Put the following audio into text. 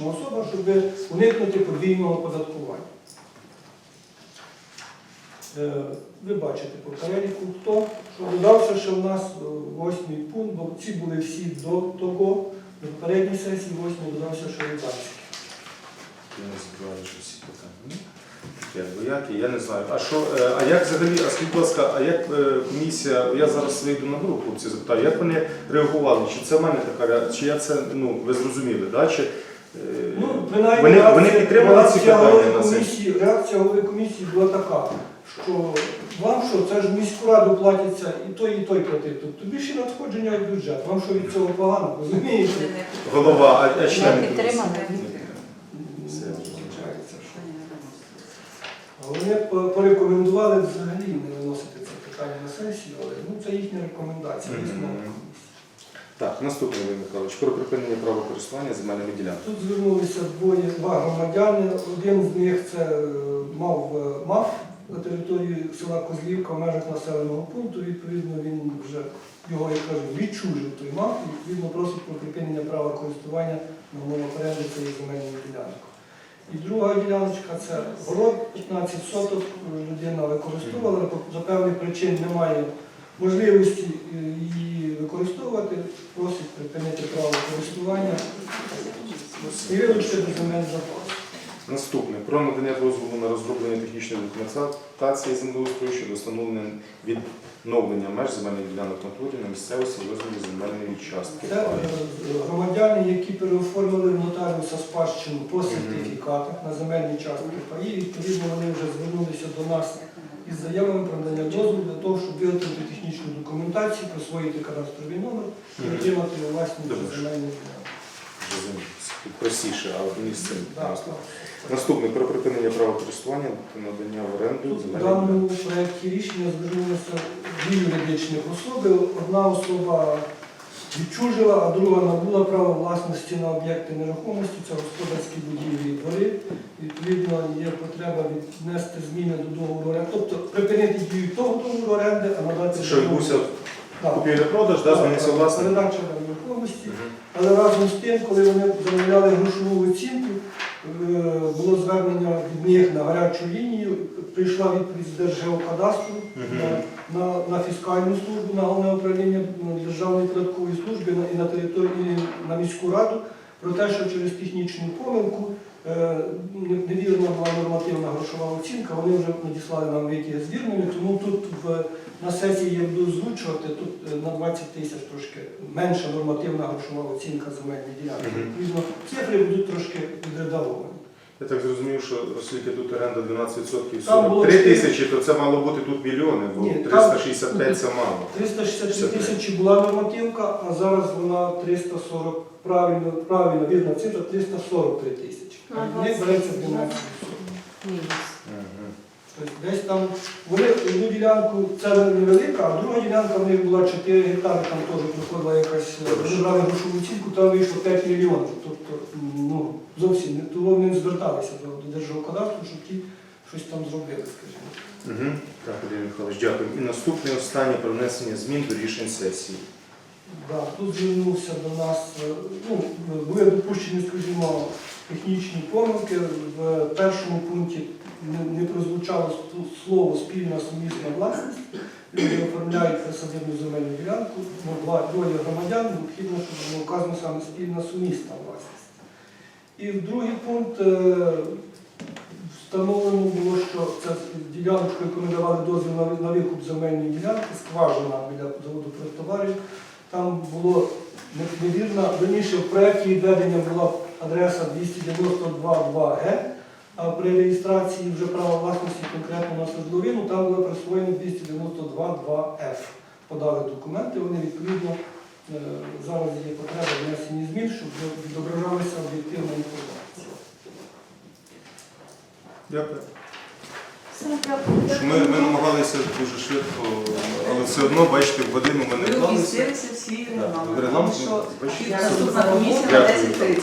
особа, щоб уникнути подвійного оподаткування. Е, Ви бачите по переліку, хто що додався ще в нас е, восьмий пункт, бо ці були всі до того, до попередньої сесії, восьмий додався ще Рибальський. Я не забуваю, що всі питання. Як, я не знаю. А що, е, а як взагалі, а скажіть, будь ласка, а як комісія, я зараз вийду на групу, хлопці запитаю, як вони реагували? Чи це в мене така чи я це, ну, ви зрозуміли, да? Чи, Ну, принаймні, вони, вони реакція- підтримали ці реакція питання голови на сесії? комісії, реакція голови комісії була така, що вам що, це ж в міську раду платиться і той, і той платить. Тобто більше надходження в бюджет. Вам що від цього погано, розумієте? Голова, а, а члени? Не підтримали. Все. Виходить, що. Вони по- порекомендували взагалі не виносити це питання на сесію, але ну, це їхня рекомендація. Мгм. висновок комісії. Так, наступний Ігор Михайлович, про припинення права користування земельними ділянками. Тут звернулися двоє два громадяни. Один з них це е, мав е, мав на території села Козлівка в межах населеного пункту. Відповідно, він вже його як кажуть, відчужив той мав і відповідно просить про припинення права користування на умовах оренди цієї земельної ділянки. І друга діляночка це город 15 соток. Людина використовувала, за певних причин немає можливості е, її використовувати, просить припинити право користування і вилучити земель запасу. Наступне про надання дозволу на розроблення технічної документації землеустрою щодо встановлення відновлення меж земельних ділянок натурі на місцевості в розмірі земельної частки. Це е, громадяни, які переоформили в нотаріуса спадщину по сертифікатах на земельні частки паї. Відповідно, вони вже звернулися до нас із заявами про надання дозволу для того, щоб виготовити технічну документацію, присвоїти кадастровий номер і отримати у власність Добре. Розумію, Простіше, а мені з цим. Так, Наступне. так. Наступне про припинення права користування та надання в оренду Тут в земельних даному проєкті рішення звернулися дві юридичні особи. Одна особа відчужила, а друга набула право власності на об'єкти нерухомості, це господарські будівлі і двори. Відповідно, є потреба віднести зміни до договору оренди, тобто припинити дію того договору оренди, а надати що відбувся купівля-продаж, да, змінився власник? передача нерухомості. Але разом з тим, коли вони замовляли грошову оцінку, було звернення від них на гарячу лінію, прийшла відповідь з Держгеокадастру на, на, на фіскальну службу, на головне управління Державної податкової служби на- і на території на міську раду про те, що через технічну помилку е, невірна була нормативна грошова оцінка, вони вже надіслали нам витяги з вірними, тому тут в, на сесії я буду озвучувати, тут е, на 20 тисяч трошки менша нормативна грошова оцінка земельної ділянки. Відповідно, цифри будуть трошки відредаговані. Я так зрозумів, що оскільки тут оренда 12% Там 43 тисячі, то це мало бути тут мільйони, бо Ні, там- 365 це мало. 363 тисячі була нормативка, а зараз вона 340, правильно, правильно, вірна цифра, 343 тисячі. В береться 12 Мінус. Тобто десь там, вони одну ділянку, це невелика, а друга ділянка в них була 4 гектари, там теж проходила якась, е, вони брали грошову оцінку, там вийшло 5 мільйонів. Тобто, ну, зовсім не, тому вони не зверталися до, до Держгеокадастру, щоб ті щось там зробили, скажімо. Угу. Так, Андрій Михайлович, дякую. І наступне останнє про внесення змін до рішень сесії. Да, тут звернувся до нас, е, ну, були допущені, скажімо, технічні помилки. В першому пункті не, прозвучало слово спільна сумісна власність. Люди оформляють присадибну земельну ділянку, двоє громадян, необхідно, щоб було вказано саме спільна сумісна власність. І в другий пункт е, встановлено було, що це діляночку, яку ми давали дозвіл на, викуп земельної ділянки, скважина біля заводу товарів. Там було не- невірно, раніше в проєкті відведення була адреса 292.2Г, а при реєстрації вже права власності конкретно на свердловину там було присвоєно 292.2F. Подали документи, вони відповідно е, зараз є потреба внесення змін, щоб відображалася об'єктивна інформація. Дякую. Ми, ми намагалися дуже швидко, все одно, бачите, в годину ми не Ви вклалися. вмістилися всі регламент, Тому що бачите, наступна все. комісія на Дякую. 10.30.